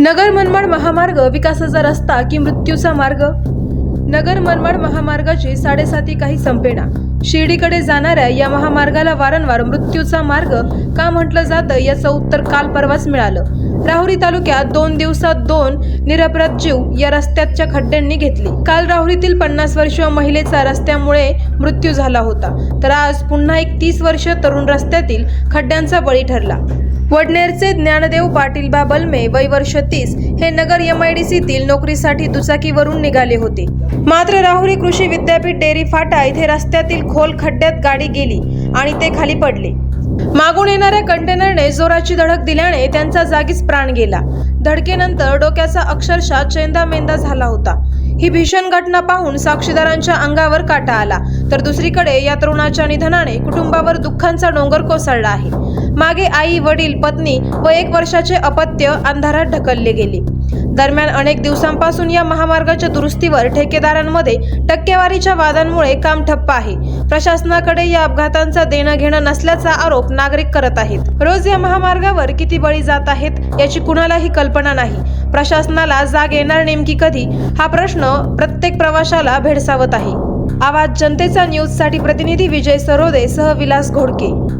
नगर मनमाड महामार्ग विकासाचा रस्ता की मृत्यूचा मार्ग? नगर मनमाड महामार्गाची साडेसाती काही संपेना. शिर्डीकडे जाणाऱ्या या महामार्गाला वारंवार मृत्यूचा मार्ग का म्हटलं जातं याचं उत्तर काल परवाच मिळालं. राहुरी तालुक्यात दोन दिवसात दोन निरपराध जीव या रस्त्याच्या खड्ड्यांनी घेतली. काल राहुरीतील पन्नास वर्षीय महिलेचा रस्त्यामुळे मृत्यू झाला होता. तर आज पुन्हा एक तीस वर्ष तरुण रस्त्यातील खड्ड्यांचा बळी ठरला. वडनेरचे ज्ञानदेव पाटीलबा बलमे वय वर्ष तीस हे नगर एम आय डी सीतील नोकरीसाठी दुचाकीवरून निघाले होते. मात्र राहुरी कृषी विद्यापीठ डेअरी फाटा इथे रस्त्यातील खोल खड्ड्यात गाडी गेली आणि ते खाली पडले. मागून येणाऱ्या कंटेनरने जोराची धडक दिल्याने त्यांचा जागीच प्राण गेला. धडकेनंतर डोक्याचा अक्षरशः चेंदामेंदा झाला होता. ही भीषण घटना पाहून साक्षीदारांच्या अंगावर काटा आला. तर दुसरीकडे या तरुणाच्या निधनाने कुटुंबावर दुःखांचा डोंगर कोसळला आहे. मागे आई वडील पत्नी व एक वर्षाचे अपत्य अंधारात ढकलले गेले. दरम्यान अनेक दिवसांपासून या महामार्गाच्या दुरुस्तीवर ठेकेदारांमध्ये टक्केवारीच्या वादांमुळे काम ठप्प आहे. प्रशासनाकडे या अपघातांचा देणं घेणं नसल्याचा आरोप नागरिक करत आहेत. रोज या महामार्गावर किती बळी जात आहेत याची कुणालाही कल्पना नाही. प्रशासनाला जाग येणार नेमकी कधी? हा प्रश्न प्रत्येक प्रवाशाला भेडसावत आहे. आवाज जनतेचा न्यूजसाठी प्रतिनिधी विजय सरोदे सह विलास घोडके.